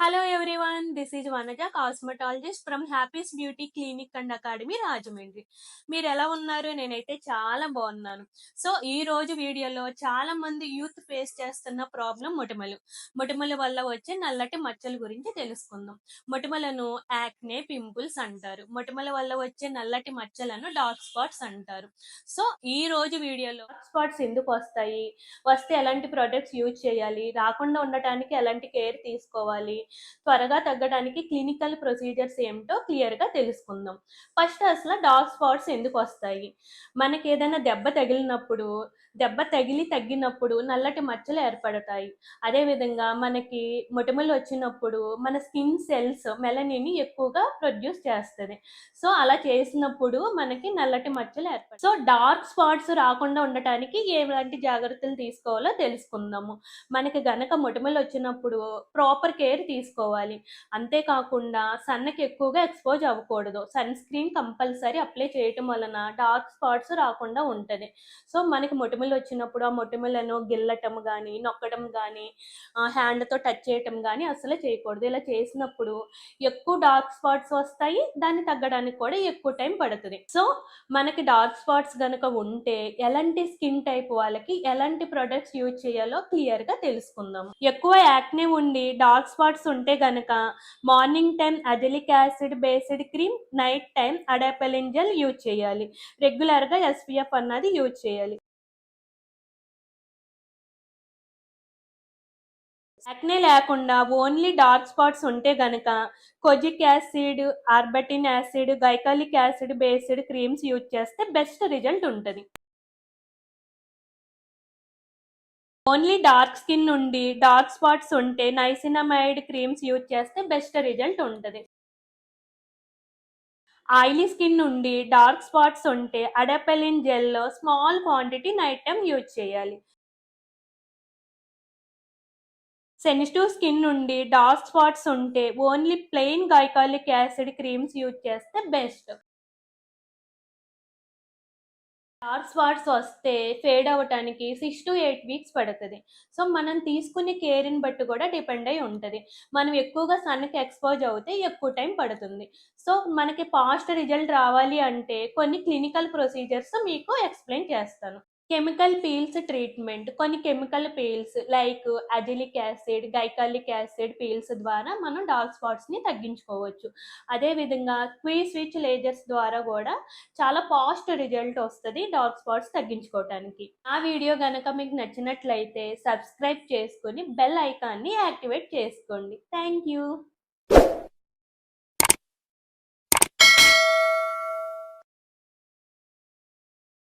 Hello everyone this is Vanaja cosmetologist from Happy's beauty clinic and academy Rajahmundry మీరు ఎలా ఉన్నారు? నేనైతే చాలా బాగున్నాను. సో ఈ రోజు వీడియోలో చాలా మంది యూత్ ఫేస్ చేస్తున్న ప్రాబ్లం మొటిమలు. మొటిమల వల్ల వచ్చే నల్లటి మచ్చల గురించి తెలుసుకుందాం. మొటిమలను యాక్నే పింపుల్స్ అంటారు. మొటిమల వల్ల వచ్చే నల్లటి మచ్చలను డార్క్ స్పాట్స్ అంటారు. సో ఈ రోజు వీడియోలో డార్క్ స్పాట్స్ ఎందుకు వస్తాయి? వస్తే ఎలాంటి ప్రొడక్ట్స్ యూజ్ చేయాలి? రాకుండా ఉండటానికి ఎలాంటి కేర్ తీసుకోవాలి? త్వరగా తగ్గడానికి క్లినికల్ ప్రొసీజర్స్ ఏమిటో క్లియర్గా తెలుసుకుందాం. ఫస్ట్ అసలు డార్క్ స్పాట్స్ ఎందుకు వస్తాయి? మనకి ఏదైనా దెబ్బ తగిలినప్పుడు దెబ్బ తగిలి తగ్గినప్పుడు నల్లటి మచ్చలు ఏర్పడతాయి. అదేవిధంగా మనకి మొటిమలు వచ్చినప్పుడు మన స్కిన్ సెల్స్ మెలనీని ఎక్కువగా ప్రొడ్యూస్ చేస్తుంది. సో అలా చేసినప్పుడు మనకి నల్లటి మచ్చలు ఏర్పడతాయి. సో డార్క్ స్పాట్స్ రాకుండా ఉండటానికి ఎలాంటి జాగ్రత్తలు తీసుకోవాలో తెలుసుకుందాము. మనకి గనక మొటిమలు వచ్చినప్పుడు ప్రాపర్ కేర్ తీసుకోవాలి. అంతేకాకుండా సన్నకి ఎక్కువగా ఎక్స్పోజ్ అవ్వకూడదు. సన్ స్క్రీన్ కంపల్సరీ అప్లై చేయటం వలన డార్క్ స్పాట్స్ రాకుండా ఉంటుంది. సో మనకి మొటిమలు వచ్చినప్పుడు ఆ మొటిమలను గిల్లటం కానీ నొక్కడం కానీ హ్యాండ్తో టచ్ చేయటం కానీ అసలు చేయకూడదు. ఇలా చేసినప్పుడు ఎక్కువ డార్క్ స్పాట్స్ వస్తాయి. దాన్ని తగ్గడానికి కూడా ఎక్కువ టైం పడుతుంది. సో మనకి డార్క్ స్పాట్స్ కనుక ఉంటే ఎలాంటి స్కిన్ టైప్ వాళ్ళకి ఎలాంటి ప్రొడక్ట్స్ యూజ్ చేయాలో క్లియర్గా తెలుసుకుందాం. ఎక్కువ యాక్నే ఉండి డార్క్ స్పాట్స్ ఉంటే గనక morning time azelaic acid based cream night time adapalene gel use చేయాలి. రెగ్యులర్గా ఎస్పీఎఫ్ అన్నది యూజ్ చేయాలి. యాక్నే లేకుండా ఓన్లీ డార్క్ స్పాట్స్ ఉంటే గనక kojic acid arbutin acid glycolic acid based creams use చేస్తే బెస్ట్ రిజల్ట్ ఉంటుంది. ఓన్లీ డార్క్ స్కిన్ నుండి డార్క్ స్పాట్స్ ఉంటే నైసినమైడ్ క్రీమ్స్ యూజ్ చేస్తే బెస్ట్ రిజల్ట్ ఉంటుంది. ఆయిలీ స్కిన్ నుండి డార్క్ స్పాట్స్ ఉంటే adapalene జెల్లో small quantity night time use చేయాలి. Sensitive skin నుండి డార్క్ స్పాట్స్ ఉంటే only plain glycolic acid creams use చేస్తే బెస్ట్ డార్క్ స్పాట్స్ వస్తే ఫేడ్ అవ్వటానికి సిక్స్ టు ఎయిట్ వీక్స్ పడుతుంది. సో మనం తీసుకునే కేర్ని బట్టి కూడా డిపెండ్ అయి ఉంటుంది. మనం ఎక్కువగా సన్కి ఎక్స్పోజ్ అవుతే ఎక్కువ టైం పడుతుంది. సో మనకి ఫాస్ట్ రిజల్ట్ రావాలి అంటే కొన్ని క్లినికల్ ప్రొసీజర్స్ మీకు ఎక్స్ప్లెయిన్ చేస్తాను. కెమికల్ పీల్స్ ట్రీట్మెంట్ కొన్ని chemical peels like azelaic acid glycolic acid peels ద్వారా మనం డార్క్ స్పాట్స్ని తగ్గించుకోవచ్చు. అదేవిధంగా క్వీ స్విచ్ లేజర్స్ ద్వారా కూడా చాలా పాస్ట్ రిజల్ట్ వస్తుంది డార్క్ స్పాట్స్ తగ్గించుకోవటానికి. ఆ వీడియో కనుక మీకు నచ్చినట్లయితే సబ్స్క్రైబ్ చేసుకొని బెల్ ఐకాన్ని యాక్టివేట్ చేసుకోండి. Thank you.